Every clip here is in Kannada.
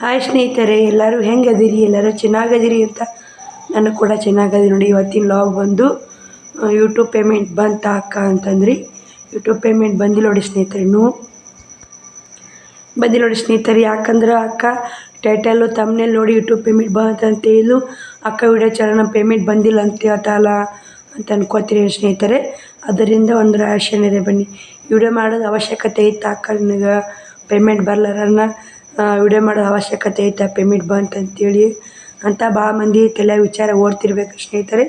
ಹಾಯ್ ಸ್ನೇಹಿತರೆ, ಎಲ್ಲರೂ ಹೆಂಗದಿರಿ ಎಲ್ಲರೂ ಚೆನ್ನಾಗದಿರಿ ಅಂತ ನಾನು ಕೂಡ ಚೆನ್ನಾಗದಿ ನೋಡಿ. ಇವತ್ತಿನ ಲಾಗ್ ಬಂದು ಯೂಟ್ಯೂಬ್ ಪೇಮೆಂಟ್ ಬಂತ ಅಕ್ಕ ಅಂತಂದ್ರಿ. ಯೂಟ್ಯೂಬ್ ಪೇಮೆಂಟ್ ಬಂದಿಲ್ಲ ನೋಡಿ ಸ್ನೇಹಿತರೆ, ಇನ್ನೂ. ಬಂದಿಲ್ಲ ನೋಡಿ ಸ್ನೇಹಿತರೆ, ಯಾಕಂದ್ರೆ ಅಕ್ಕ ಟೈಟಲ್ಲು ತಮ್ಮನೇಲಿ ನೋಡಿ ಯೂಟ್ಯೂಬ್ ಪೇಮೆಂಟ್ ಬಂತ ಅಂತ ಹೇಳು. ಅಕ್ಕ ವಿಡಿಯೋ ಚಾನಲ್ ನಮ್ಮ ಪೇಮೆಂಟ್ ಬಂದಿಲ್ಲ ಅಂತ ಹೇಳ್ತಾಲ ಅಂತ ಅನ್ಕೋತೀರಿ ಸ್ನೇಹಿತರೆ. ಅದರಿಂದ ಒಂದು ರೇಷನ್ ಇದೆ ಬನ್ನಿ. ವಿಡಿಯೋ ಮಾಡೋದು ಅವಶ್ಯಕತೆ ಇತ್ತು ಅಕ್ಕ ನನಗೆ? ಪೇಮೆಂಟ್ ಬರ್ಲಾರನ್ನ ವಿಡಿಯೋ ಮಾಡೋ ಅವಶ್ಯಕತೆ ಐತೆ, ಪೇಮೆಂಟ್ ಬಂತು ಅಂತೇಳಿ ಅಂತ ಭಾಳ ಮಂದಿ ತಲೆ ವಿಚಾರ ಓಡ್ತಿರ್ಬೇಕು ಸ್ನೇಹಿತರೆ.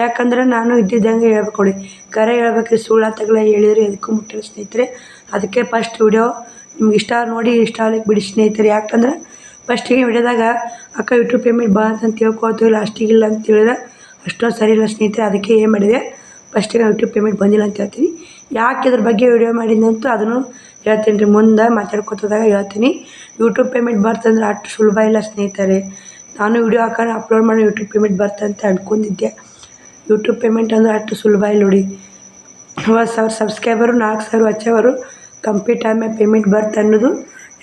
ಯಾಕಂದ್ರೆ ನಾನು ಇದ್ದಿದ್ದಂಗೆ ಹೇಳ್ಬೇಕು ನೋಡಿ ಕರೆ ಹೇಳ್ಬೇಕು ಸುಳ್ಳು ತಗಲ ಹೇಳಿದ್ರೆ ಎದಕ್ಕೂ ಮುಟ್ಟಿಲ್ಲ ಸ್ನೇಹಿತರೆ. ಅದಕ್ಕೆ ಫಸ್ಟ್ ವಿಡಿಯೋ ನಿಮ್ಗೆ ಇಷ್ಟ ನೋಡಿ, ಇಷ್ಟ ಆಗ್ಲಿಕ್ಕೆ ಬಿಡಿ ಸ್ನೇಹಿತರೆ. ಯಾಕಂದ್ರೆ ಫಸ್ಟಿಗೆ ವಿಡಿಯೋದಾಗ, ಅಕ್ಕ ಯೂಟ್ಯೂಬ್ ಪೇಮೆಂಟ್ ಬಾ ಅಂತ ತಿಳ್ಕೊತೀವಿ ಲಾಸ್ಟಿಗೆ ಇಲ್ಲ ಅಂತ ಹೇಳಿದ್ರೆ ಅಷ್ಟೊಂದು ಸರಿ ಇಲ್ಲ ಸ್ನೇಹಿತರೆ, ಅದಕ್ಕೆ ಏನು ಮಾಡಿದೆ? ಫಸ್ಟಿಗೆ ಯೂಟ್ಯೂಬ್ ಪೇಮೆಂಟ್ ಬಂದಿಲ್ಲ ಅಂತ ಹೇಳ್ತೀನಿ. ಯಾಕೆ ಇದ್ರ ಬಗ್ಗೆ ವಿಡಿಯೋ ಮಾಡಿದ್ನಂತೂ ಅದನ್ನು ಹೇಳ್ತೀನಿ ರೀ. ಮುಂದೆ ಮಾತಾಡ್ಕೊತದಾಗ ಹೇಳ್ತೀನಿ. ಯೂಟ್ಯೂಬ್ ಪೇಮೆಂಟ್ ಬರ್ತಂದ್ರೆ ಅಷ್ಟು ಸುಲಭ ಇಲ್ಲ ಸ್ನೇಹಿತರೆ. ನಾನು ವಿಡಿಯೋ ಹಾಕೋಣ ಅಪ್ಲೋಡ್ ಮಾಡಿ ಯೂಟ್ಯೂಬ್ ಪೇಮೆಂಟ್ ಬರ್ತಂತ ಅಂದ್ಕೊಂಡಿದ್ದೆ ಯೂಟ್ಯೂಬ್ ಪೇಮೆಂಟ್ ಅಂದ್ರೆ ಅಷ್ಟು ಸುಲಭ ಇಲ್ಲ ನೋಡಿ. ಒಂದು ಸಾವಿರ ಸಬ್ಸ್ಕ್ರೈಬರು ನಾಲ್ಕು ಸಾವಿರ ಹಚ್ಚೋರು ಕಂಪ್ಲೀಟ್ ಆದಮೇಲೆ ಪೇಮೆಂಟ್ ಬರ್ತ ಅನ್ನೋದು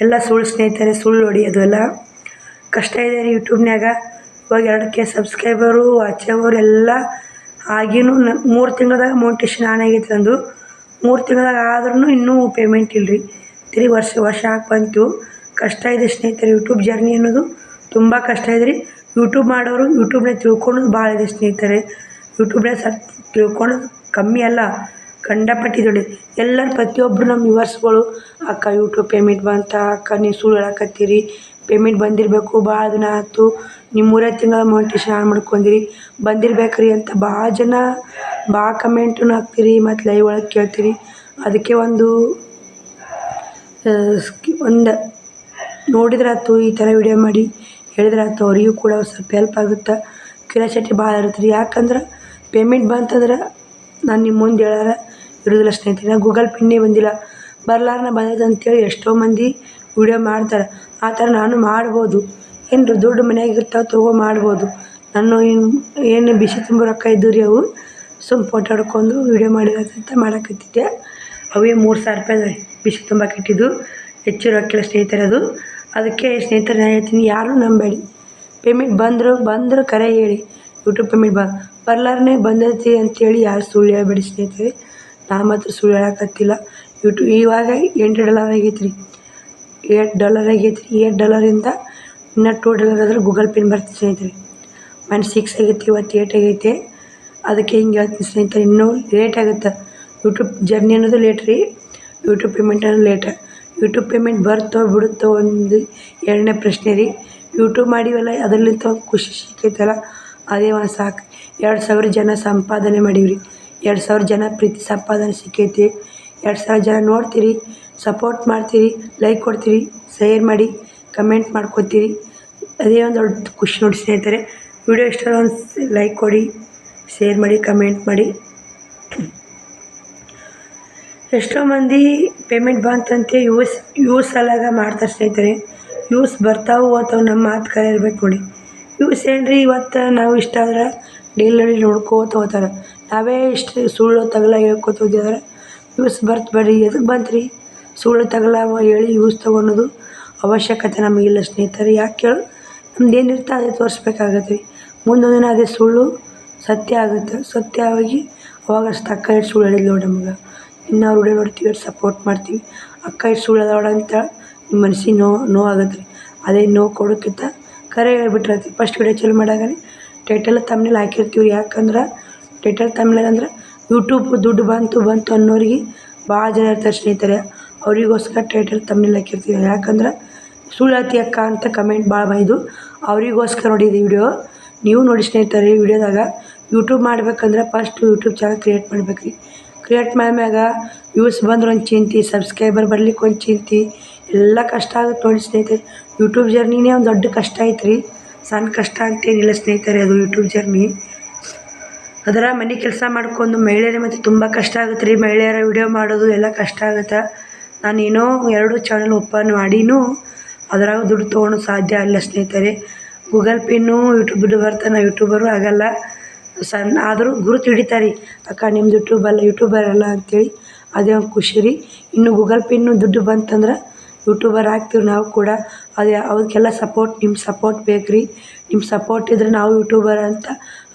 ಎಲ್ಲ ಸುಳ್ಳು ಸ್ನೇಹಿತರೆ, ಸುಳ್ಳು ನೋಡಿ ಅದೆಲ್ಲ. ಕಷ್ಟ ಇದೆ ರೀ ಯೂಟ್ಯೂಬ್ನಾಗ ಇವಾಗ ಎರಡು ಕೆ ಸಬ್ಸ್ಕ್ರೈಬರು ಹಚ್ಚೋರು ಎಲ್ಲ ಆಗಿನೂ ಮೂರು ತಿಂಗಳದಾಗ ಮೋಟಿವೇಶನ್ ಆನ್ ಆಗೈತೆ ನಂದು ಮೂರು ತಿಂಗಳದಾಗ ಆದ್ರೂ ಇನ್ನೂ ಪೇಮೆಂಟ್ ಇಲ್ಲ ರೀ ತಿರುಗಿ ವರ್ಷ ವರ್ಷ ಆಗಿ ಬಂತು. ಕಷ್ಟ ಇದೆ ಸ್ನೇಹಿತರೆ ಯೂಟ್ಯೂಬ್ ಜರ್ನಿ ಅನ್ನೋದು ತುಂಬ ಕಷ್ಟ ಇದೆ ರೀ. ಯೂಟ್ಯೂಬ್ ಮಾಡೋರು ಯೂಟ್ಯೂಬ್ನಾಗ ತಿಳ್ಕೊಳೋದು ಭಾಳ ಇದೆ ಸ್ನೇಹಿತರೆ. ಯೂಟ್ಯೂಬ್ನೇ ಸರ್ ತಿಳ್ಕೊಳೋದು ಕಮ್ಮಿ ಅಲ್ಲ ಕಂಡಪಟ್ಟಿದೊಳಿ ಎಲ್ಲರೂ ಪ್ರತಿಯೊಬ್ಬರು ನಮ್ಮ ವಿವರ್ಸ್ಗಳು ಅಕ್ಕ ಯೂಟ್ಯೂಬ್ ಪೇಮೆಂಟ್ ಬಂತ, ಅಕ್ಕ ನೀವು ಸುಳ್ಳು ಹೇಳಕತ್ತೀರಿ ಪೇಮೆಂಟ್ ಬಂದಿರಬೇಕು, ಭಾಳ ದಿನ ಆಯ್ತು ನೀವು ಮೂರೇ ತಿಂಗಳ ಮೋಟಿವೇಶನ್ ಆನ್ ಮಾಡ್ಕೊಂಡಿರಿ. ಬಂದಿರ್ಬೇಕ್ರಿ ಅಂತ ಭಾಳ ಜನ, ಭಾಳ ಕಮೆಂಟನ್ನು ಹಾಕ್ತೀರಿ, ಮತ್ತು ಲೈವ್ ಒಳಗೆ ಕೇಳ್ತೀರಿ. ಅದಕ್ಕೆ ಒಂದು ಒಂದು ನೋಡಿದ್ರಾತು ಈ ಥರ ವಿಡಿಯೋ ಮಾಡಿ ಹೇಳಿದ್ರಾತು ಅವರಿಗೂ ಕೂಡ ಸ್ವಲ್ಪ ಹೆಲ್ಪ್ ಆಗುತ್ತೆ. ಕ್ಯೂರಿಯಾಸಿಟಿ ಭಾಳ ಇರುತ್ತೆ ರೀ ಯಾಕಂದ್ರೆ ಪೇಮೆಂಟ್ ಬಂತಂದ್ರೆ ನಾನು ನಿಮ್ಮ ಮುಂದೆ ಹೇಳಾರ, ಇರೋದಿಲ್ಲ ಸ್ನೇಹಿತರೆ. ಗೂಗಲ್ ಪಿನ್ನೇ ಬಂದಿಲ್ಲ. ಬರ್ಲಾರ್ನ ಬಂದೈತೆ ಅಂತೇಳಿ ಎಷ್ಟೋ ಮಂದಿ ವಿಡಿಯೋ ಮಾಡ್ತಾರೆ. ಆ ಥರ ನಾನು ಮಾಡ್ಬೋದು. ಏನು ದುಡ್ಡು ಮನ್ಯಾಗ ಇರ್ತಾವೆ ತಗೋ ಮಾಡ್ಬೋದು. ನಾನು ಏನು ಏನು ಬಿಸಿ ತುಂಬ ರೊಕ್ಕ ಇದ್ದು ರೀ ಅವು. ಸುಮ್ಮ ಫೋಟೋ ಹೊಡ್ಕೊಂಡು ವಿಡಿಯೋ ಮಾಡಿದಂತ ಮಾಡಕತ್ತಿದ್ದೆ. ಅವೇ ಮೂರು ಸಾವಿರ ರೂಪಾಯಿ ರೀ, ಬಿಸಿ ತುಂಬಕ್ಕೆ ಇಟ್ಟಿದ್ದು ಹೆಚ್ಚು ರೊಕ್ಕಿಲ್ಲ ಸ್ನೇಹಿತರೆ ಅದು ಅದಕ್ಕೆ ಸ್ನೇಹಿತರೆ ನಾನು ಹೇಳ್ತೀನಿ, ಯಾರೂ ನಂಬೇಡಿ. ಪೇಮೆಂಟ್ ಬಂದರು, ಬಂದ್ರು ಕರೆ ಹೇಳಿ. ಯೂಟ್ಯೂಬ್ ಪೇಮೆಂಟ್ ಬಾ, ಬರ್ಲಾರನೇ ಬಂದೈತಿ ಅಂತೇಳಿ ಯಾರು ಸುಳ್ಳು ಹೇಳ್ಬೇಡಿ ಸ್ನೇಹಿತರೆ. ನಾ ಮಾತ್ರ ಸುಳ್ಳು ಹೇಳಕತ್ತಿಲ್ಲ. ಯೂಟ್ಯೂಬ್ ಇವಾಗ ಎಂಟು ಡಾಲರ್ ಆಗೈತೆ ರೀ ಏಟ್ ಡಾಲರ್ ಆಗೈತೆ ರೀ ಏಟ್ ಡಾಲರಿಂದ ಇನ್ನು ಟೂ ಡಾಲರ್ ಆದ್ರೆ ಗೂಗಲ್ ಪಿನ್ ಬರ್ತೀನಿ ಸ್ನೇಹಿತರೆ. ಮನ್ ಸಿಕ್ಸ್ ಆಗೈತಿ, ಇವತ್ತು ಏಟ್ ಆಗೈತೆ. ಅದಕ್ಕೆ ಹಿಂಗೆ ಹೇಳ್ತೀನಿ ಸ್ನೇಹಿತರೆ, ಇನ್ನೂ ಲೇಟ್ ಆಗುತ್ತೆ. ಯೂಟ್ಯೂಬ್ ಜರ್ನಿ ಅನ್ನೋದು ಲೇಟ್ ರೀ. ಯೂಟ್ಯೂಬ್ ಪೇಮೆಂಟ್ ಅನ್ನೋದು ಲೇಟ ಯೂಟ್ಯೂಬ್ ಪೇಮೆಂಟ್ ಬರ್ತೋ ಬಿಡುತ್ತೋ ಒಂದು ಎರಡನೇ ಪ್ರಶ್ನೆ ರೀ. ಯೂಟ್ಯೂಬ್ ಮಾಡಿವಲ್ಲ ಅದರಲ್ಲಿಂತ ಖುಷಿ ಸಿಕ್ಕೈತಲ್ಲ, ಅದೇ ಒಂದು ಸಾಕು. ಎರಡು ಸಾವಿರ ಜನ ಸಂಪಾದನೆ ಮಾಡೀವ್ರಿ. ಎರಡು ಸಾವಿರ ಜನ ಪ್ರೀತಿ ಸಂಪಾದನೆ ಸಿಕ್ಕೈತಿ. ಎರಡು ಸಾವಿರ ಜನ ನೋಡ್ತೀರಿ ಸಪೋರ್ಟ್ ಮಾಡ್ತೀರಿ ಲೈಕ್ ಕೊಡ್ತೀರಿ ಶೇರ್ ಮಾಡಿ. ಕಮೆಂಟ್ ಮಾಡ್ಕೊತೀರಿ. ಅದೇ ಒಂದು ದೊಡ್ಡ ಖುಷಿ ನೋಡಿ ಸ್ನೇಹಿತರೆ ವಿಡಿಯೋ ಇಷ್ಟ ಒಂದು ಲೈಕ್ ಕೊಡಿ ಶೇರ್ ಮಾಡಿ ಕಮೆಂಟ್ ಮಾಡಿ. ಎಷ್ಟೋ ಮಂದಿ ಪೇಮೆಂಟ್ ಬಂತಂತೆ ಯೂಸ್ ಯೂಸ್ ಅಲ್ಲಾಗ ಮಾಡ್ತಾರೆ ಸ್ನೇಹಿತರೆ. ಯೂಸ್ ಬರ್ತಾವೆ ಅಥವಾ ನಮ್ಮ ಮಾತು ಕರೆ ಇರ್ಬೇಕು ನೋಡಿ. ಯೂಸ್ ಏನ್ರಿ ಇವತ್ತು ನಾವು ಇಷ್ಟ ಆದ್ರೆ ಡೈಲಿ ನೋಡ್ಕೋತ ಹೋಗ್ತಾರೆ. ನಾವೇ ಇಷ್ಟು ಸುಳ್ಳು ತಗಲ ಹೇಳ್ಕೊತ ಹೋದ್ರೆ ಯೂಸ್ ಬರ್ತ ಬರ್ರಿ ಎದಕ್ಕೆ ಬಂತು ರೀ ಸುಳ್ಳು ತಗಲ ಹೇಳಿ ಯೂಸ್ ತೊಗೊಳೋದು. ಅವಶ್ಯಕತೆ ನಮಗಿಲ್ಲ ಸ್ನೇಹಿತರೆ, ಯಾಕೆ ಕೇಳು? ನಮ್ದು ಏನಿರುತ್ತೆ ಅದೇ ತೋರಿಸ್ಬೇಕಾಗತ್ತೆ. ಮುಂದೊಂದು ದಿನ ಅದೇ ಸುಳ್ಳು ಸತ್ಯ ಆಗುತ್ತೆ. ಸತ್ಯವಾಗಿ ಅವಾಗ ಅಷ್ಟು ಅಕ್ಕ ಇಟ್ಟು ಸುಳ್ಳು ಹೇಳಿದ್ಲು ನೋಡಿ ನಮ್ಗೆ ಇನ್ನು ಅವ್ರು ನೋಡ್ತೀವಿ ಇಟ್ಟು ಸಪೋರ್ಟ್ ಮಾಡ್ತೀವಿ. ಅಕ್ಕ ಇಟ್ಟು ಸುಳ್ಳು ಅದಾವಡ ಅಂತ ನಿಮ್ಮ ಮನಸ್ಸಿಗೆ ನೋವು ಆಗತ್ತೆ ರೀ. ಅದೇ ನೋವು ಕೊಡೋಕ್ಕಿಂತ ಕರೆ ಹೇಳ್ಬಿಟ್ರತಿ ಫಸ್ಟ್ ವಿಡಿಯೋ ಚಾಲು ಮಾಡಾಗನೇ ಟೈಟಲ್ ತಮ್ಮನೇಲಿ ಹಾಕಿರ್ತೀವಿ ಯಾಕಂದ್ರೆ ಟೈಟಲ್ ತಮ್ಮನೇಲಿ ಅಂದ್ರೆ ಯೂಟ್ಯೂಬ್ ದುಡ್ಡು ಬಂತು ಬಂತು ಅನ್ನೋರಿಗೆ ಭಾಳ ಜನ ಇರ್ತಾರೆ ಸ್ನೇಹಿತರೆ. ಅವರಿಗೋಸ್ಕರ ಟೈಟಲ್ ತಮ್ಮನೇಲಿ ಹಾಕಿರ್ತೀವಿ. ಯಾಕಂದ್ರೆ ಸುಳ್ಳು ಹೇಳ್ತಿ ಅಕ್ಕ ಅಂತ ಕಮೆಂಟ್ ಭಾಳ ಬಂದಿದ್ದು. ಅವರಿಗೋಸ್ಕರ ನೋಡಿದ್ದು ವಿಡಿಯೋ ನೀವು ನೋಡಿ ಸ್ನೇಹಿತರೆ ವಿಡಿಯೋದಾಗ ಯೂಟ್ಯೂಬ್ ಮಾಡ್ಬೇಕಂದ್ರೆ ಫಸ್ಟ್ ಯೂಟ್ಯೂಬ್ ಚಾನಲ್ ಕ್ರಿಯೇಟ್ ಮಾಡ್ಬೇಕು ರೀ ಕ್ರಿಯೇಟ್ ಮಾಡಿದ್ಮ್ಯಾಗ ವ್ಯೂಸ್ ಬಂದ್ರೆ ಒಂದು ಚಿಂತೆ ಸಬ್ಸ್ಕ್ರೈಬರ್ ಬರ್ಲಿಕ್ಕೆ ಒಂದು ಚಿಂತೆ, ಎಲ್ಲ ಕಷ್ಟ ಆಗುತ್ತೆ ನೋಡಿ ಸ್ನೇಹಿತರೆ. ಯೂಟ್ಯೂಬ್ ಜರ್ನಿನೇ ಒಂದು ದೊಡ್ಡ ಕಷ್ಟ ಐತೆ ರೀ ಸಣ್ಣ ಕಷ್ಟ ಅಂತೇನಿಲ್ಲ ಸ್ನೇಹಿತರೆ ಅದು ಯೂಟ್ಯೂಬ್ ಜರ್ನಿ ಅದರ ಮನೆ ಕೆಲಸ ಮಾಡ್ಕೊಂಡು ಮಹಿಳೆಯರ ಮತ್ತು ತುಂಬ ಕಷ್ಟ ಆಗುತ್ತೆ ರೀ ಮಹಿಳೆಯರ ವಿಡಿಯೋ ಮಾಡೋದು ಎಲ್ಲ ಕಷ್ಟ ಆಗುತ್ತೆ. ನಾನೇನೋ ಎರಡು ಚಾನಲ್ ಓಪನ್ ಮಾಡಿನೂ ಅದ್ರಾಗ ದುಡ್ಡು ತೊಗೊಳೋದು ಸಾಧ್ಯ ಅಲ್ಲ ಸ್ನೇಹಿತರೆ. ಗೂಗಲ್ ಪಿನ್ನು ಯೂಟ್ಯೂಬ್ ದುಡ್ಡು ಬರ್ತಾನೆ ಯೂಟ್ಯೂಬರು ಆಗಲ್ಲ. ಸಣ್ಣ ಆದರೂ ಗುರುತು ಹಿಡಿತಾರೆ ಅಕ್ಕ, ನಿಮ್ದು ಯೂಟ್ಯೂಬ್ ಅಲ್ಲ ಯೂಟ್ಯೂಬರ್ ಅಲ್ಲ ಅಂತೇಳಿ. ಅದೇ ಒಂದು ಖುಷಿ ರೀ. ಇನ್ನು ಗೂಗಲ್ ಪಿನ್ನು ದುಡ್ಡು ಬಂತಂದ್ರೆ ಯೂಟ್ಯೂಬರ್ ಆಗ್ತೀವಿ ನಾವು ಕೂಡ. ಅದು ಅವಕ್ಕೆಲ್ಲ ಸಪೋರ್ಟ್ ನಿಮ್ಮ ಸಪೋರ್ಟ್ ಬೇಕು ರೀ. ನಿಮ್ಮ ಸಪೋರ್ಟ್ ಇದ್ರೆ ನಾವು ಯೂಟ್ಯೂಬರ್ ಅಂತ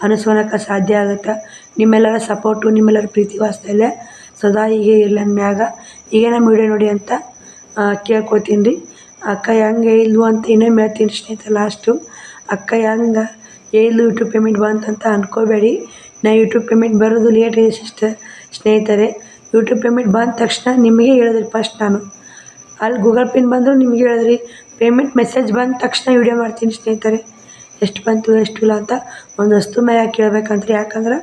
ಅನಿಸ್ಕೊಳಕ್ಕೆ ಸಾಧ್ಯ ಆಗುತ್ತೆ. ನಿಮ್ಮೆಲ್ಲರ ಸಪೋರ್ಟು ನಿಮ್ಮೆಲ್ಲರ ಪ್ರೀತಿ ವಾತ್ಸಲ್ಯ ಸದಾ ಹೀಗೆ ಇರಲಿ ಮ್ಯಾಗ ಹೀಗೆ ನಮ್ಮ ವಿಡಿಯೋ ನೋಡಿ ಅಂತ ಕೇಳ್ಕೊತೀನಿ ರೀ. ಅಕ್ಕ ಹೆಂಗೆ ಇಲ್ವೋ ಅಂತ ಇನ್ನೊಮ್ಮೆ ಹೇಳ್ತೀನಿ ಸ್ನೇಹಿತರೆ ಲಾಸ್ಟು ಅಕ್ಕ ಹೆಂಗೆ ಹೇಳಿದ್ಲು ಯೂಟ್ಯೂಬ್ ಪೇಮೆಂಟ್ ಬಂತಂತ ಅಂದ್ಕೋಬೇಡಿ ನಾ ಯೂಟ್ಯೂಬ್ ಪೇಮೆಂಟ್ ಬರೋದು ಲೇಟ್ ಇದೆ ಸಿಸ್ಟರ್ ಸ್ನೇಹಿತರೆ. ಯೂಟ್ಯೂಬ್ ಪೇಮೆಂಟ್ ಬಂದ ತಕ್ಷಣ ನಿಮಗೆ ಹೇಳಿದ್ರಿ ಫಸ್ಟ್ ನಾನು. ಅಲ್ಲಿ ಗೂಗಲ್ ಪಿನ್ ಬಂದರೂ ನಿಮಗೆ ಹೇಳಿದ್ರಿ. ಪೇಮೆಂಟ್ ಮೆಸೇಜ್ ಬಂದ ತಕ್ಷಣ ವಿಡಿಯೋ ಮಾಡ್ತೀನಿ ಸ್ನೇಹಿತರೆ. ಎಷ್ಟು ಬಂತು, ಎಷ್ಟು ಇಲ್ಲ ಅಂತ ಒಂದು ವಸ್ತು ಮ್ಯಾಗ ಕೇಳ್ಬೇಕಂತ್ರಿ ಯಾಕಂದ್ರೆ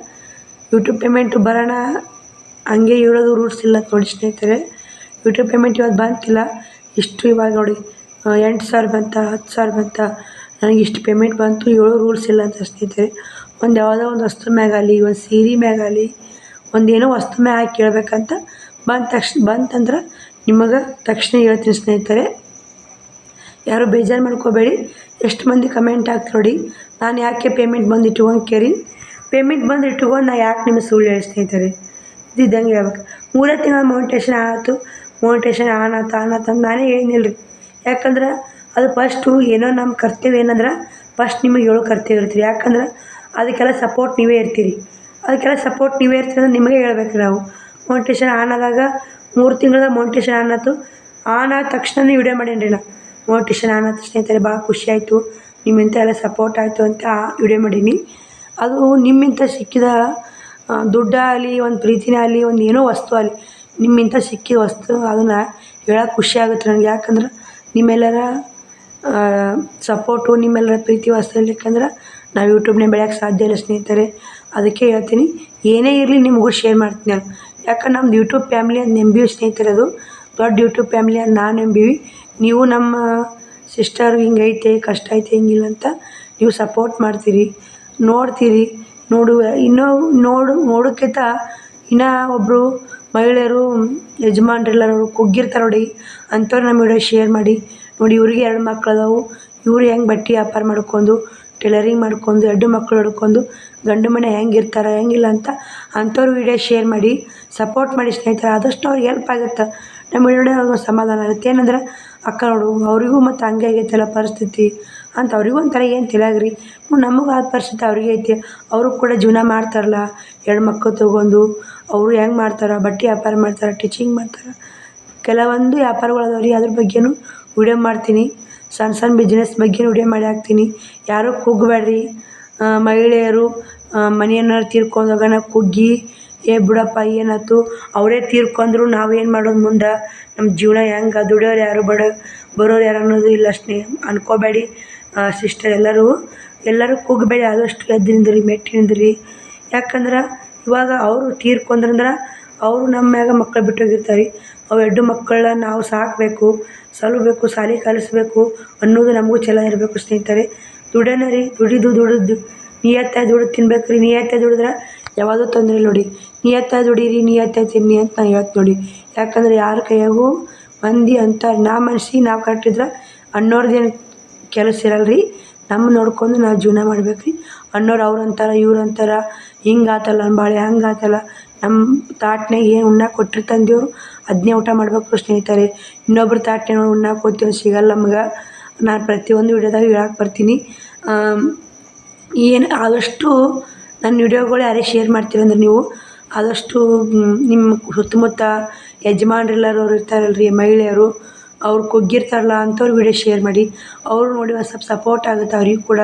ಯೂಟ್ಯೂಬ್ ಪೇಮೆಂಟ್ ಬರೋಣ ಹಂಗೆ ಹೇಳೋದು ರೂಲ್ಸ್ ಇಲ್ಲ ನೋಡಿ ಸ್ನೇಹಿತರೆ. ಯೂಟ್ಯೂಬ್ ಪೇಮೆಂಟ್ ಇವತ್ತು ಬಂತಿಲ್ಲ. ಇಷ್ಟು ಇವಾಗ ನೋಡಿ ಎಂಟು ಸಾವಿರ ಬಂತ, ಹತ್ತು ಸಾವಿರ ಬಂತ, ನನಗೆ ಇಷ್ಟು ಪೇಮೆಂಟ್ ಬಂತು, ಏಳು ರೂಲ್ಸ್ ಇಲ್ಲ ಅಂತ ಸ್ನೇಹಿತರೆ ಒಂದು ಯಾವುದೋ ಒಂದು ವಸ್ತು ಮ್ಯಾಗಾಗಲಿ ಒಂದು ಸೀರೆ ಮ್ಯಾಗಾಗಲಿ ಒಂದು ಏನೋ ವಸ್ತು ಮ್ಯಾಗ ಕೇಳ್ಬೇಕಂತ ಬಂದ ತಕ್ಷಣ ಬಂತಂದ್ರೆ ನಿಮಗೆ ತಕ್ಷಣ ಹೇಳ್ತೀನಿ ಸ್ನೇಹಿತರೆ. ಯಾರು ಬೇಜಾರು ಮಾಡ್ಕೋಬೇಡಿ, ಎಷ್ಟು ಮಂದಿ ಕಮೆಂಟ್ ಹಾಕಿ ನೋಡಿ, ನಾನು ಯಾಕೆ ಪೇಮೆಂಟ್ ಬಂದು ಇಟ್ಕೊಂಡು ಕೇರಿ ಪೇಮೆಂಟ್ ಬಂದು ಇಟ್ಕೊಂಡು ನಾ ಯಾಕೆ ನಿಮ್ಮ ಸುಳ್ಳು ಹೇಳಿ ಸ್ನೇಹಿತರೆ? ಇದು ಇದ್ದಂಗೆ ಹೇಳ್ಬೇಕು. ಮೂರೇ ತಿಂಗಳು ಮೌಂಟೇಶನ್ ಆಯಿತು ಮೋನಿಟೇಷನ್ ಆನ್ ಆತ ಆನ್ ಆತು ಅಂತ ನಾನೇ ಹೇಳಿನಿಲ್ಲ ರೀ ಯಾಕಂದ್ರೆ ಅದು ಫಸ್ಟು ಏನೋ ನಮ್ಮ ಕರ್ತವ್ಯ ಏನಂದ್ರೆ ಫಸ್ಟ್ ನಿಮಗೆ ಹೇಳೋ ಕರ್ತವ್ಯ ಇರ್ತೀರಿ ಯಾಕಂದ್ರೆ ಅದಕ್ಕೆಲ್ಲ ಸಪೋರ್ಟ್ ನೀವೇ ಇರ್ತೀರಿ. ಅದಕ್ಕೆಲ್ಲ ಸಪೋರ್ಟ್ ನೀವೇ ಇರ್ತೀರಿ ಅಂದ್ರೆ ನಿಮಗೆ ಹೇಳ್ಬೇಕು ನಾವು. ಮೋಟಿವೇಶನ್ ಆನ್ ಆದಾಗ ಮೂರು ತಿಂಗಳ ಮೋಟಿವೇಶನ್ ಆನ್ ಆಯ್ತು ಆನ್ ಆದ ತಕ್ಷಣನೇ ವಿಡಿಯೋ ಮಾಡೀನಿ ರೀ ನಾ. ಮೋಟಿವೇಶನ್ ಆನ್ ಆದ ಸ್ನೇಹಿತರೆ ಭಾಳ ಖುಷಿ ಆಯಿತು. ನಿಮ್ಮಿಂದ ಎಲ್ಲ ಸಪೋರ್ಟ್ ಆಯಿತು ಅಂತ ವಿಡಿಯೋ ಮಾಡೀನಿ. ಅದು ನಿಮ್ಮಿಂದ ಸಿಕ್ಕಿದ ದುಡ್ಡಾಗಲಿ ಒಂದು ಪ್ರೀತಿನೇ ಆಗಲಿ, ಒಂದು ಏನೋ ವಸ್ತು ಆಗಲಿ ನಿಮ್ಮಿಂದ ಸಿಕ್ಕಿದ ವಸ್ತು, ಅದನ್ನು ಹೇಳಕ್ಕೆ ಖುಷಿ ಆಗುತ್ತೆ ನನಗೆ ಯಾಕಂದ್ರೆ ನಿಮ್ಮೆಲ್ಲರ ಸಪೋರ್ಟು ನಿಮ್ಮೆಲ್ಲರ ಪ್ರೀತಿ ವಾತ್ಸಲ್ಯಕ್ಕಂದ್ರೆ ನಾವು ಯೂಟ್ಯೂಬ್ನಾಗ ಬೆಳೆಯೋಕ್ಕೆ ಸಾಧ್ಯ ಇಲ್ಲ ಸ್ನೇಹಿತರೆ. ಅದಕ್ಕೆ ಹೇಳ್ತೀನಿ, ಏನೇ ಇರಲಿ ನಿಮಗೂ ಶೇರ್ ಮಾಡ್ತೀನಿ ನಾನು. ಯಾಕಂದ್ರೆ ನಮ್ದು ಯೂಟ್ಯೂಬ್ ಫ್ಯಾಮಿಲಿ ಅಂತ ನಂಬಿವಿ ಸ್ನೇಹಿತರೆ ಅದು. ದೊಡ್ಡ ಯೂಟ್ಯೂಬ್ ಫ್ಯಾಮಿಲಿ ಅಂತ ನಾನು ನಂಬಿವಿ. ನೀವು ನಮ್ಮ ಸಿಸ್ಟರ್ ಹಿಂಗೆ ಐತೆ, ಕಷ್ಟ ಐತೆ, ಹಿಂಗಿಲ್ಲ ಅಂತ ನೀವು ಸಪೋರ್ಟ್ ಮಾಡ್ತೀರಿ. ನೋಡ್ತೀರಿ, ನೋಡುವ, ಇನ್ನೂ ನೋಡು, ನೋಡೋಕ್ಕಿಂತ ಇನ್ನೂ ಒಬ್ಬರು ಮಹಿಳೆಯರು, ಯಜಮಾನ್ರೆಲ್ಲರೂ ಕುಗ್ಗಿರ್ತಾರೆ ನೋಡಿ. ಅಂಥವ್ರು ನಮ್ಮ ವಿಡಿಯೋ ಶೇರ್ ಮಾಡಿ. ನೋಡಿ, ಇವ್ರಿಗೆ ಎರಡು ಮಕ್ಳು ಅದಾವು ಇವ್ರು ಹೆಂಗೆ ಬಟ್ಟೆ ವ್ಯಾಪಾರ ಮಾಡ್ಕೊಂಡು ಟೈಲರಿಂಗ್ ಮಾಡ್ಕೊಂಡು, ಎರಡು ಮಕ್ಕಳು ಹಿಡ್ಕೊಂಡು ಗಂಡು ಮನೆ ಹೆಂಗೆ ಇರ್ತಾರೆ ಹೆಂಗಿಲ್ಲ ಅಂತ ಅಂಥವ್ರು ವಿಡಿಯೋ ಶೇರ್ ಮಾಡಿ ಸಪೋರ್ಟ್ ಮಾಡಿ ಸ್ನೇಹಿತರೆ. ಆದಷ್ಟು ಅವ್ರಿಗೆ ಹೆಲ್ಪ್ ಆಗುತ್ತೆ. ನಮ್ಮ ವಿಡಿಯೋ ಸಮಾಧಾನ ಆಗುತ್ತೆ. ಏನಂದ್ರೆ, ಅಕ್ಕ ನೋಡು, ಅವರಿಗೂ ಮತ್ತು ಹಂಗೆ ಆಗೈತಲ್ಲ ಪರಿಸ್ಥಿತಿ ಅಂತ ಅವ್ರಿಗೂ ಒಂಥರ ಏನು ತಿಳಿಯಾಗ್ರಿ ನಮಗೂ ಆದ ಪರಿಸ್ಥಿತಿ ಅವ್ರಿಗೆ ಐತಿ. ಅವರು ಕೂಡ ಜೀವನ ಮಾಡ್ತಾರಲ್ಲ. ಎರಡು ಮಕ್ಕಳು ತೊಗೊಂಡು ಅವರು ಹೆಂಗೆ ಮಾಡ್ತಾರೆ, ಬಟ್ಟೆ ವ್ಯಾಪಾರ ಮಾಡ್ತಾರೆ ಟೀಚಿಂಗ್ ಮಾಡ್ತಾರೆ. ಕೆಲವೊಂದು ವ್ಯಾಪಾರಗಳು ಅದಾವೆ ರೀ ಅದ್ರ ಬಗ್ಗೆಯೂ ವಿಡಿಯೋ ಮಾಡ್ತೀನಿ. ಸಣ್ಣ ಸಣ್ಣ ಬಿಸ್ನೆಸ್ ಬಗ್ಗೆಯೂ ವಿಡಿಯೋ ಮಾಡಿ ಹಾಕ್ತೀನಿ. ಯಾರೂ ಕುಗ್ಬೇಡ್ರಿ. ಮಹಿಳೆಯರು ಮನೆಯನ್ನಾರು ತೀರ್ಕೊಂಡು ಹೋಗೋಣ ಕುಗ್ಗಿ ಏ ಬಿಡಪ್ಪ, ಏನಾಯ್ತು? ಅವರೇ ತೀರ್ಕೊಂಡ್ರು ನಾವೇನು ಮಾಡೋದು ಮುಂದೆ? ನಮ್ಮ ಜೀವನ ಹೆಂಗೆ? ದುಡಿಯೋರು ಯಾರು ಬಡ, ಬರೋರು ಯಾರು ಅನ್ನೋದು ಇಲ್ಲ ಅಷ್ಟೇ. ಅನ್ಕೋಬೇಡಿ. ಸಿಸ್ಟರ್ ಎಲ್ಲರೂ ಎಲ್ಲರೂ ಕುಗ್ಬೇಡಿ. ಆದಷ್ಟು ಎದ್ದು ನಿಂದಿರಿ ಮೆಟ್ಟಿ ನಿಂದಿರಿ ಯಾಕಂದ್ರೆ ಇವಾಗ ಅವರು ತೀರ್ಕೊಂಡ್ರಂದ್ರೆ ಅವರು ನಮ್ಮ ಮ್ಯಾಗ ಮಕ್ಕಳು ಬಿಟ್ಟೋಗಿರ್ತಾರೆ. ರೀ ಅವು ಎರಡು ಮಕ್ಕಳನ್ನ ನಾವು ಸಾಕಬೇಕು, ಸಲಬೇಕು ಶಾಲಿ ಕಲಿಸ್ಬೇಕು ಅನ್ನೋದು ನಮಗೂ ಛಲ ಇರಬೇಕು ಸ್ನೇಹಿತರೆ. ದುಡಿಯೋಣ ರೀ, ದುಡಿದು ದುಡಿದು ನಿಯತ್ತಾಗಿ ದುಡಿದು ತಿನ್ಬೇಕು ರೀ ನಿಯತ್ತಾಗಿ ದುಡಿದ್ರೆ ಯಾವುದೂ ತೊಂದರೆ ಇಲ್ಲ ನೋಡಿ. ನಿಯತ್ತಾಗಿ ದುಡೀರಿ ನಿಯತ್ತಾಗಿ ತಿನ್ನಿ ಅಂತ ನಾ ಹೇಳ್ತೀನಿ ನೋಡಿ. ಯಾಕಂದ್ರೆ ಯಾರ ಕೈಯಾಗೂ ಮಂದಿ ಅಂತ ನಾ ಮನ್ಸಿಗೆ ನಾವು ಕರೆಕ್ಟ್ ಇದ್ರೆ ಅನ್ನೋರ್ದೇನು ಕೆಲಸ ಇರಲ್ಲ ರೀ ನಮ್ಮ ನೋಡ್ಕೊಂಡು ನಾವು ಜೀವನ ಮಾಡ್ಬೇಕು ರೀ ಅನ್ನೋರು ಅವ್ರು ಅಂತಾರೆ, ಇವ್ರು ಅಂತಾರೆ ಹಿಂಗೆ ಆತಲ್ಲ ನನ್ನ ಬಾಳೆ ಹಂಗೆ ಆತಲ್ಲ ನಮ್ಮ ತಾಟ್ನಾಗ ಏನು ಉಣ್ಣಾಕೆ ಕೊಟ್ಟಿರ್ತಾನೆ ದೇವರು ಅದನ್ನೇ ಊಟ ಮಾಡಬೇಕು ಸ್ನೇಹಿತರೆ. ಇನ್ನೊಬ್ರ ತಾಟ್ನಾಗ ಉಣ್ಣಾಕೆ ಹೋಗ್ತೀವಿ ಸಿಗಲ್ಲ ನಮ್ಗೆ. ನಾನು ಪ್ರತಿಯೊಂದು ವಿಡಿಯೋದಾಗ ಹೇಳಕ್ಕೆ ಬರ್ತೀನಿ. ಏನು ಆದಷ್ಟು ನನ್ನ ವಿಡಿಯೋಗಳು ಯಾರೇ ಶೇರ್ ಮಾಡ್ತೀರಂದ್ರೆ ನೀವು, ಆದಷ್ಟು ನಿಮ್ಮ ಸುತ್ತಮುತ್ತ ಯಜಮಾನ್ರೆಲ್ಲರೂ ಇರ್ತಾರಲ್ರಿ, ಮಹಿಳೆಯರು ಅವ್ರು ಕುಗ್ಗಿರ್ತಾರಲ್ಲ ಅಂಥವ್ರು ವಿಡಿಯೋ ಶೇರ್ ಮಾಡಿ, ಅವರು ನೋಡಿ ಒಂದು ಸ್ವಲ್ಪ ಸಪೋರ್ಟ್ ಆಗುತ್ತೆ ಅವ್ರಿಗೂ ಕೂಡ.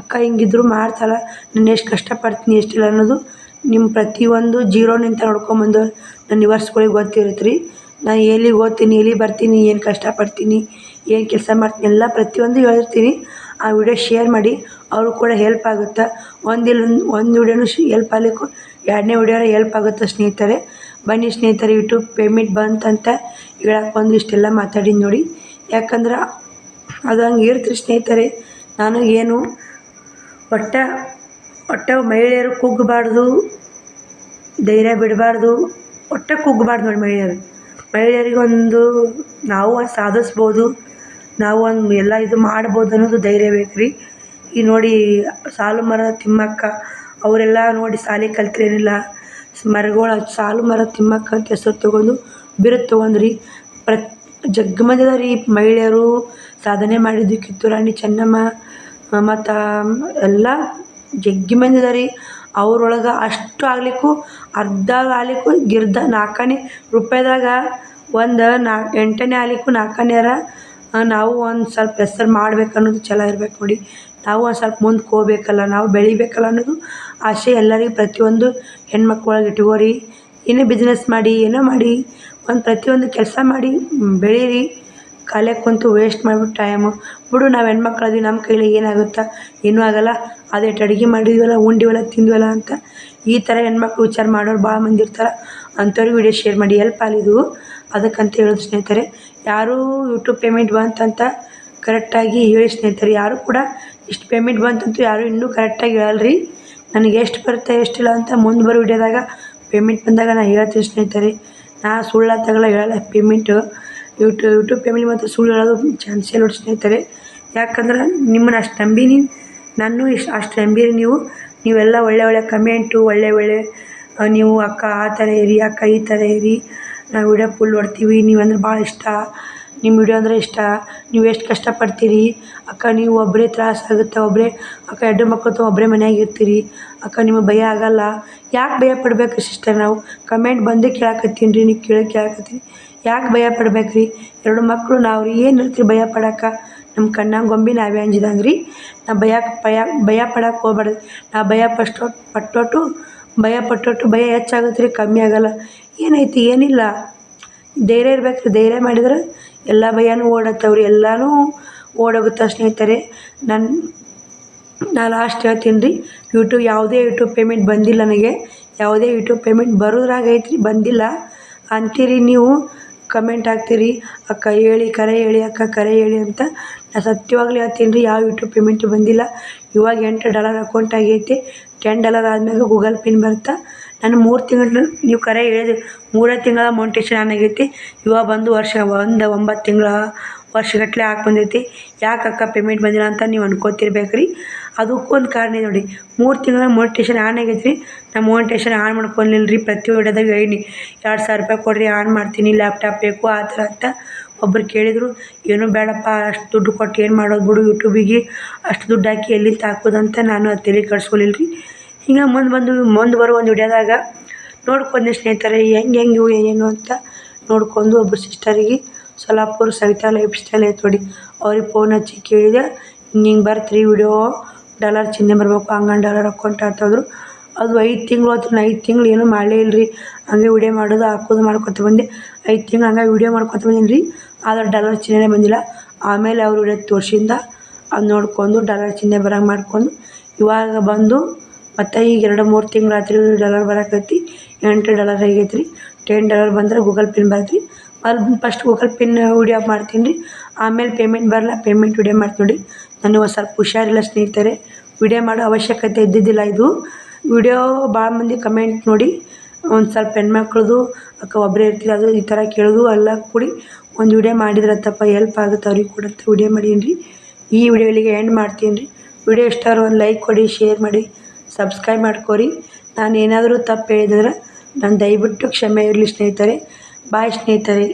ಅಕ್ಕ ಹಿಂಗಿದ್ರು ಮಾಡ್ತಾಳೆ, ನಾನು ಎಷ್ಟು ಕಷ್ಟಪಡ್ತೀನಿ, ಎಷ್ಟಿಲ್ಲ ಅನ್ನೋದು ನಿಮ್ಮ ಪ್ರತಿಯೊಂದು ಜೀರೋನಿಂದ ನೋಡ್ಕೊಂಬಂದು ನನ್ನ ವ್ಯೂವರ್ಸ್ಗಳಿಗೆ ಗೊತ್ತಿರುತ್ತೆ ರೀ ನಾನು ಎಲ್ಲಿಗೆ ಓದ್ತೀನಿ ಎಲ್ಲಿ ಬರ್ತೀನಿ, ಏನು ಕಷ್ಟಪಡ್ತೀನಿ, ಏನು ಕೆಲಸ ಮಾಡ್ತೀನಿ, ಎಲ್ಲ ಪ್ರತಿಯೊಂದು ಹೇಳಿರ್ತೀನಿ ಆ ವಿಡಿಯೋ ಶೇರ್ ಮಾಡಿ ಅವ್ರು ಕೂಡ ಹೆಲ್ಪ್ ಆಗುತ್ತೆ. ಒಂದಿಲ್ಲ ಒಂದು ವಿಡಿಯೋನು ಶ್ ಹೆಲ್ಪ್ ಆಗ್ಲಿಕ್ಕೂ ಎರಡನೇ ವಿಡಿಯೋರ ಹೆಲ್ಪ್ ಆಗುತ್ತೆ ಸ್ನೇಹಿತರೆ. ಬನ್ನಿ ಸ್ನೇಹಿತರೆ ಯೂಟ್ಯೂಬ್ ಪೇಮೆಂಟ್ ಬಂತಂತ. ಹೇಳಕ್ಕೆ ಬಂದು ಇಷ್ಟೆಲ್ಲ ಮಾತಾಡೀನಿ ನೋಡಿ. ಯಾಕಂದ್ರೆ ಅದು ಹಂಗೆ ಇರ್ತೀರಿ ಸ್ನೇಹಿತರೆ, ನಾನು ಏನು ಒಟ್ಟು ಒಟ್ಟು ಮಹಿಳೆಯರು ಕುಗ್ಗಬಾರ್ದು ಧೈರ್ಯ ಬಿಡಬಾರ್ದು, ಒಟ್ಟು ಕುಗ್ಗಬಾರ್ದು ನೋಡಿ ಮಹಿಳೆಯರು. ಮಹಿಳೆಯರಿಗೊಂದು ನಾವು ಸಾಧಿಸ್ಬೋದು, ನಾವು ಒಂದು ಎಲ್ಲ ಇದು ಮಾಡ್ಬೋದು ಅನ್ನೋದು ಧೈರ್ಯ ಬೇಕು ರೀ. ಈ ನೋಡಿ ಸಾಲು ಮರ ತಿಮ್ಮಕ್ಕ, ಅವರೆಲ್ಲ ನೋಡಿ ಶಾಲೆ ಕಲ್ತ್ರೇನಿಲ್ಲ. ಮರಗಳು ಸಾಲು ಮರ ತಿಮ್ಮಕ್ಕ ಅಂತ ಹೆಸರು ತೊಗೊಂಡು ಬಿರುದು ತೊಗೊಂಡ್ರಿ. ಪ್ರತ್ ಜಗ್ ಮಂದಿ ಅದಾರ ರೀ ಮಹಿಳೆಯರು ಸಾಧನೆ ಮಾಡಿದ್ದು ಕಿತ್ತೂರು ರಾಣಿ ಚೆನ್ನಮ್ಮ, ಮತ್ತು ಎಲ್ಲ ಜಗ್ಗಿ ಮಂದಿ ಅದ ರೀ ಅವ್ರೊಳಗೆ ಅಷ್ಟು ಆಗ್ಲಿಕ್ಕೂ, ಅರ್ಧ ಆಗ್ಲಿಕ್ಕೂ ಗಿರ್ದ ನಾಲ್ಕಾಣೆ ರೂಪಾಯಿದಾಗ ಒಂದು ನಾ ಎಂಟನೇ ಆಗ್ಲಿಕ್ಕೂ ನಾಲ್ಕಾಣಿಯರ ನಾವು ಒಂದು ಸ್ವಲ್ಪ ಹೆಸರು ಮಾಡ್ಬೇಕು ಅನ್ನೋದು ಛಲ ಇರ್ಬೇಕು ನೋಡಿ. ನಾವು ಒಂದು ಸ್ವಲ್ಪ ಮುಂದಕ್ಕೆ ಹೋಗ್ಬೇಕಲ್ಲ ನಾವು ಬೆಳಿಬೇಕಲ್ಲ ಅನ್ನೋದು ಆಸೆ ಎಲ್ಲರಿಗೂ ಪ್ರತಿಯೊಂದು ಹೆಣ್ಮಕ್ಳೊಳಗೆ ಇಟ್ಕೋರಿ. ಏನೇ ಬಿಸ್ನೆಸ್ ಮಾಡಿ, ಏನೋ ಮಾಡಿ, ಒಂದು ಪ್ರತಿಯೊಂದು ಕೆಲಸ ಮಾಡಿ ಬೆಳೀರಿ. ಖಾಲಿ ಕುಂತು ವೇಸ್ಟ್ ಮಾಡಿಬಿಟ್ಟು ಟೈಮು ಬಿಡು, ನಾವು ಹೆಣ್ಮಕ್ಳು ಅದೀವಿ ನಮ್ಮ ಕೈಲಿ ಏನಾಗುತ್ತಾ? ಏನೂ ಆಗೋಲ್ಲ. ಅದೇ ಅಡುಗೆ ಮಾಡಿದ್ವಲ್ಲ ಉಂಡಿವಲ್ಲ ತಿಂದ್ವಲ್ಲ ಅಂತ. ಈ ಥರ ಹೆಣ್ಮಕ್ಳು ವಿಚಾರ ಮಾಡೋರು ಭಾಳ ಮಂದಿ ಇರ್ತಾರೆ. ಅಂಥವ್ರಿಗೆ ವಿಡಿಯೋ ಶೇರ್ ಮಾಡಿ ಹೆಲ್ಪ್ ಆಲಿದು ಅದಕ್ಕಂತ ಹೇಳೋದು ಸ್ನೇಹಿತರೆ ಯಾರೂ ಯೂಟ್ಯೂಬ್ ಪೇಮೆಂಟ್ ಬಂತಂತ ಕರೆಕ್ಟಾಗಿ ಹೇಳಿ ಸ್ನೇಹಿತರೆ, ಯಾರೂ ಕೂಡ ಇಷ್ಟು ಪೇಮೆಂಟ್ ಬಂತಂತೂ ಯಾರೂ ಇನ್ನೂ ಕರೆಕ್ಟಾಗಿ ಹೇಳಲ್ರಿ. ನನಗೆ ಎಷ್ಟು ಬರುತ್ತೆ, ಎಷ್ಟಿಲ್ಲ ಅಂತ ಮುಂದೆ ಬರೋ ವಿಡಿಯೋದಾಗ ಪೇಮೆಂಟ್ ಬಂದಾಗ ನಾನು ಹೇಳ್ತೀನಿ ಸ್ನೇಹಿತರೆ. ನಾ ಸುಳ್ಳು ತಗೊಳ್ಳೋ ಹೇಳಲ್ಲ ಪೇಮೆಂಟು ಯೂಟ್ಯೂ ಯೂಟ್ಯೂಬ್ ಪೇಮೆಂಟ್ ಮತ್ತು ಸುಳ್ಳು ಹೇಳೋದು ಚಾನ್ಸೇ ನೋಡಿ ಸ್ನೇಹಿತರೆ. ಯಾಕಂದ್ರೆ ನಿಮ್ಮನ್ನು ಅಷ್ಟು ನಂಬೀನಿ ನಾನು ಇಷ್ಟು ಅಷ್ಟು ನಂಬೀರಿ ನೀವು. ನೀವೆಲ್ಲ ಒಳ್ಳೆ ಒಳ್ಳೆ ಕಮೆಂಟು ಒಳ್ಳೆ ಒಳ್ಳೆ ನೀವು ಅಕ್ಕ, ಆ ಥರ ಇರಿ, ಅಕ್ಕ ಈ ಥರ ಇರಿ ನಾವು ವಿಡಿಯೋ ಫುಲ್ ನೋಡ್ತೀವಿ ನೀವಂದ್ರೆ ಭಾಳ ಇಷ್ಟ. ನಿಮ್ಮ ವಿಡಿಯೋ ಅಂದರೆ ಇಷ್ಟ. ನೀವು ಎಷ್ಟು ಕಷ್ಟಪಡ್ತೀರಿ? ಅಕ್ಕ, ನೀವು ಒಬ್ಬರೇ ತ್ರಾಸ ಆಗುತ್ತೆ? ಒಬ್ಬರೇ ಅಕ್ಕ ಎರಡು ಮಕ್ಕಳು ಒಬ್ಬರೇ ಮನ್ಯಾಗ ಇರ್ತೀರಿ? ಅಕ್ಕ, ನಿಮಗೆ ಭಯ ಆಗಲ್ಲ? ಯಾಕೆ ಭಯ ಪಡ್ಬೇಕು ಸಿಸ್ಟರ್ ನಾವು? ಕಮೆಂಟ್ ಬಂದು ಕೇಳಾಕತ್ತೀನಿ ರೀ, ನೀವು ಕೇಳಿ ಕೇಳಾಕತ್ತೀನಿ. ಯಾಕೆ ಭಯ ಪಡ್ಬೇಕು ರೀ ಎರಡು ಮಕ್ಕಳು ನಾವು ರೀ, ಏನು ಇರ್ತೀರಿ ಭಯ ಪಡಕ್ಕೆ? ನಮ್ಮ ಕಣ್ಣಾಗ ಗೊಂಬಿ ನಾವೇ ಅಂಜಿದಂಗೆ ರೀ. ನಾ ಭಯ ಭಯ ಭಯ ಪಡಕ್ಕೆ ಹೋಗ್ಬಾರ್ದು. ನಾ ಭಯ ಪಷ್ಟೋ, ಪಟ್ಟೋಟು ಭಯ ಪಟ್ಟೊಟ್ಟು ಭಯ ಹೆಚ್ಚಾಗುತ್ತೆ ರೀ ಕಮ್ಮಿ ಆಗೋಲ್ಲ. ಏನೈತಿ, ಏನಿಲ್ಲ. ಧೈರ್ಯ ಇರ್ಬೇಕು ರೀ ಧೈರ್ಯ ಮಾಡಿದ್ರೆ ಎಲ್ಲ ಭಯನೂ ಓಡತ್ತವ್ರಿ ಎಲ್ಲನೂ ಓಡೋಗುತ್ತೆ ಸ್ನೇಹಿತರೆ. ನನ್ನ ನಾ ಲಾಸ್ಟ್ ಹೇಳ್ತೀನಿ ರೀ ಯೂಟ್ಯೂಬ್ ಯಾವುದೇ ಯೂಟ್ಯೂಬ್ ಪೇಮೆಂಟ್ ಬಂದಿಲ್ಲ ನನಗೆ. ಯಾವುದೇ ಯೂಟ್ಯೂಬ್ ಪೇಮೆಂಟ್ ಬರೋದ್ರಾಗ ಐತ್ರಿ, ಬಂದಿಲ್ಲ. ಅಂತೀರಿ ನೀವು ಕಮೆಂಟ್ ಹಾಕ್ತೀರಿ. ಅಕ್ಕ ಹೇಳಿ, ಕರೆ ಹೇಳಿ, ಅಕ್ಕ ಕರೆ ಹೇಳಿ ಅಂತ ನಾ ಸತ್ಯವಾಗ್ಲೂ ಹೇಳ್ತೀನಿ ರೀ ಯಾವ ಯೂಟ್ಯೂಬ್ ಪೇಮೆಂಟ್ ಬಂದಿಲ್ಲ. ಇವಾಗ ಎಂಟು ಡಾಲರ್ ಅಕೌಂಟ್ ಆಗೈತಿ. ಟೆನ್ ಡಾಲರ್ ಆದಮೇಲೆ ಗೂಗಲ್ ಪಿನ್ ಬರುತ್ತೆ ನಾನು ಮೂರು ತಿಂಗಳು ನೀವು ಕರೆ ಹೇಳಿದ್ರಿ ಮೂರೇ ತಿಂಗಳ ಮೋನಿಟೇಷನ್ ಆನ್ ಆಗೈತಿ. ಇವಾಗ ಬಂದು ವರ್ಷ ಒಂದು ಒಂಬತ್ತು ತಿಂಗಳ ವರ್ಷಗಟ್ಟಲೆ ಹಾಕಿ ಬಂದೈತಿ. ಯಾಕೆ ಅಕ್ಕ ಪೇಮೆಂಟ್ ಬಂದಿಲ್ಲ ಅಂತ ನೀವು ಅನ್ಕೋತಿರ್ಬೇಕು ರೀ ಅದಕ್ಕೂ ಒಂದು ಕಾರಣ ಇದೆ ನೋಡಿ. ಮೂರು ತಿಂಗಳ ಮೋನಿಟೇಷನ್ ಆನ್ ಆಗೈತೆ ರೀ ನಾನು ಮೋನಿಟೇಷನ್ ಆನ್ ಮಾಡ್ಕೊಂಡಿಲ್ಲ ರೀ ಪ್ರತಿ ವಿಡಿಯೋದಾಗ ಹೇಳೀನಿ ಎರಡು ಸಾವಿರ ರೂಪಾಯಿ ಕೊಡಿರಿ ಆನ್ ಮಾಡ್ತೀನಿ ಲ್ಯಾಪ್ಟಾಪ್ ಬೇಕು, ಆ ಥರ ಅಂತ. ಒಬ್ರು ಕೇಳಿದರು, ಏನೂ ಬೇಡಪ್ಪ, ಅಷ್ಟು ದುಡ್ಡು ಕೊಟ್ಟು ಏನು ಮಾಡೋದು ಬಿಡು ಯೂಟ್ಯೂಬಿಗೆ, ಅಷ್ಟು ದುಡ್ಡು ಹಾಕಿ ಎಲ್ಲಿಂದ ಹಾಕೋದಂತ ನಾನು ತಲೆ ಕೆಡ್ಸ್ಕೊಲಿಲ್ಲ ರೀ ಹಿಂಗೆ ಮುಂದೆ ಬಂದು, ಮುಂದೆ ಬರೋ ಒಂದು ವಿಡಿಯೋದಾಗ ನೋಡ್ಕೊಂಡೆ ಸ್ನೇಹಿತರೆ, ಹೆಂಗೆ ಹೆಂಗೆ ಏನು ಅಂತ ನೋಡ್ಕೊಂಡು ಒಬ್ಬರು ಸಿಸ್ಟರಿಗೆ ಸೊಲ್ಲಾಪುರ ಸವಿತಾ ಲೈಫ್ ಸ್ಟೈಲ್ ಐತೆ ನೋಡಿ, ಅವ್ರಿಗೆ ಫೋನ್ ಹಚ್ಚಿ ಕೇಳಿದೆ, ಹಿಂಗೆ ಹಿಂಗೆ ಬರ್ತೀರಿ ವಿಡಿಯೋ, ಡಾಲರ್ ಚಿಹ್ನೆ ಬರಬೇಕು ಹಂಗನ್ ಡಾಲರ್ ಅಕೌಂಟ್ ಅಂತಂದ್ರು ಅದು ಐದು ತಿಂಗಳು ಆಯ್ತು ಐದು ತಿಂಗಳು ಏನೂ ಮಾಡಲೇ ಇಲ್ಲ ರೀ ಹಂಗೆ ವಿಡಿಯೋ ಮಾಡೋದು, ಹಾಕೋದು ಮಾಡ್ಕೊತ ಬಂದೆ. ಐದು ತಿಂಗಳು ಹಂಗೆ ವಿಡಿಯೋ ಮಾಡ್ಕೊತ ಬಂದೀನಿ ರೀ ಆದ್ರೆ ಡಾಲರ್ ಚಿಹ್ನೆನೇ ಬಂದಿಲ್ಲ. ಆಮೇಲೆ ಅವ್ರು ವಿಡಿಯೋ ತೋರಿಸಿಂದ ಅದು ನೋಡ್ಕೊಂಡು ಡಾಲರ್ ಚಿಹ್ನೆ ಬರೋಂಗೆ ಮಾಡ್ಕೊಂಡು ಇವಾಗ ಬಂದು ಮತ್ತು ಈಗ ಎರಡು ಮೂರು ತಿಂಗಳು ಆತ್ರಿ ಡಾಲರ್ ಬರಕತ್ತಿ. ಎಂಟು ಡಾಲರ್ ಆಗೈತೆ ರೀ ಟೆನ್ ಡಾಲರ್ ಬಂದ್ರೆ ಗೂಗಲ್ ಪಿನ್ ಬರುತ್ತೆ ರೀ ಅಲ್ಲಿ ಫಸ್ಟ್ ಗೂಗಲ್ ಪಿನ್ ವಿಡಿಯೋ ಮಾಡ್ತೀನಿ. ರೀ ಆಮೇಲೆ ಪೇಮೆಂಟ್ ಬರಲ್ಲ ಪೇಮೆಂಟ್ ವಿಡಿಯೋ ಮಾಡ್ತೀನಿ ನೋಡಿ. ನನಗೆ ಒಂದು ಸ್ವಲ್ಪ ಹುಷಾರಿಲ್ಲ ಸ್ನೇಹಿತರೆ. ವಿಡಿಯೋ ಮಾಡೋ ಅವಶ್ಯಕತೆ ಇದ್ದಿದ್ದಿಲ್ಲ ಇದು. ವಿಡಿಯೋ ಭಾಳ ಮಂದಿ ಕಮೆಂಟ್ ನೋಡಿ, ಒಂದು ಸ್ವಲ್ಪ ಹೆಣ್ಮಕ್ಳದು, ಅಕ್ಕ ಒಬ್ಬರೇ ಇರ್ತೀರಿ ಅದು ಈ ಥರ ಕೇಳೋದು ಎಲ್ಲ ಕೂಡಿ ಒಂದು ವಿಡಿಯೋ ಮಾಡಿದ್ರತ್ತಪ್ಪ ಹೆಲ್ಪ್ ಆಗುತ್ತೆ ಅವ್ರಿಗೆ ಕೂಡ ಅಂತ ವಿಡಿಯೋ ಮಾಡೀನಿ ರೀ ಈ ವಿಡಿಯೋ ಇಲ್ಲಿಗೆ ಎಂಡ್ ಮಾಡ್ತೀನಿ ರೀ ವಿಡಿಯೋ ಇಷ್ಟ ಒಂದು ಲೈಕ್ ಕೊಡಿ ಶೇರ್ ಮಾಡಿ ಸಬ್ಸ್ಕ್ರೈಬ್ ಮಾಡ್ಕೊರಿ. ನಾನು ಏನಾದರೂ ತಪ್ಪು ಹೇಳಿದ್ರೆ ನಾನು ದಯವಿಟ್ಟು ಕ್ಷಮೆ ಇರಲಿ ಸ್ನೇಹಿತರೆ. ಬಾಯ್ ಸ್ನೇಹಿತರೆ.